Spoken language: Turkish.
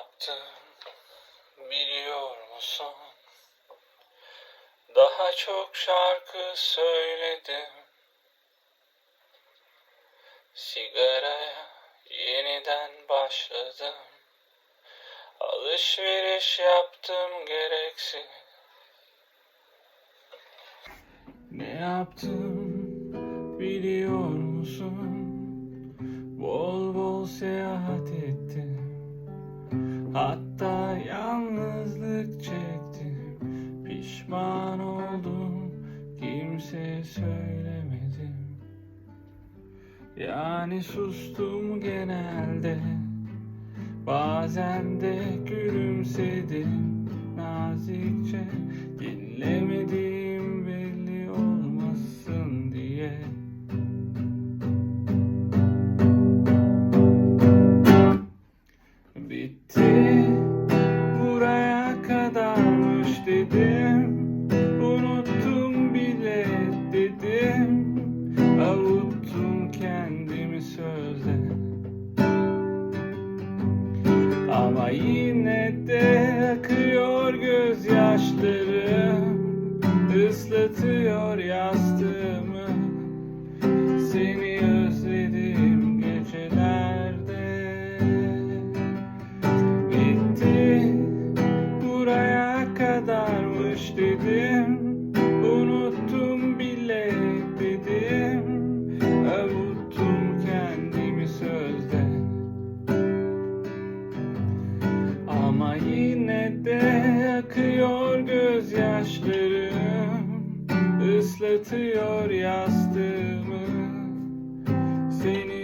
yaptım biliyor musun? Daha çok şarkı söyledim. Sigaraya yeniden başladım. Alışveriş yaptım gereksiz. Ne yaptım biliyor Hatta yalnızlık çektim. Pişman oldum. Kimseye söylemedim. Yani sustum genelde. Bazen de gülümsedim nazikçe yine de akıyor gözyaşlarım ıslatıyor yastığımı. Seni özledim gecelerde. Bitti buraya kadarmış dedim yine de akıyor gözyaşlarım. Islatıyor yastığımı. Seni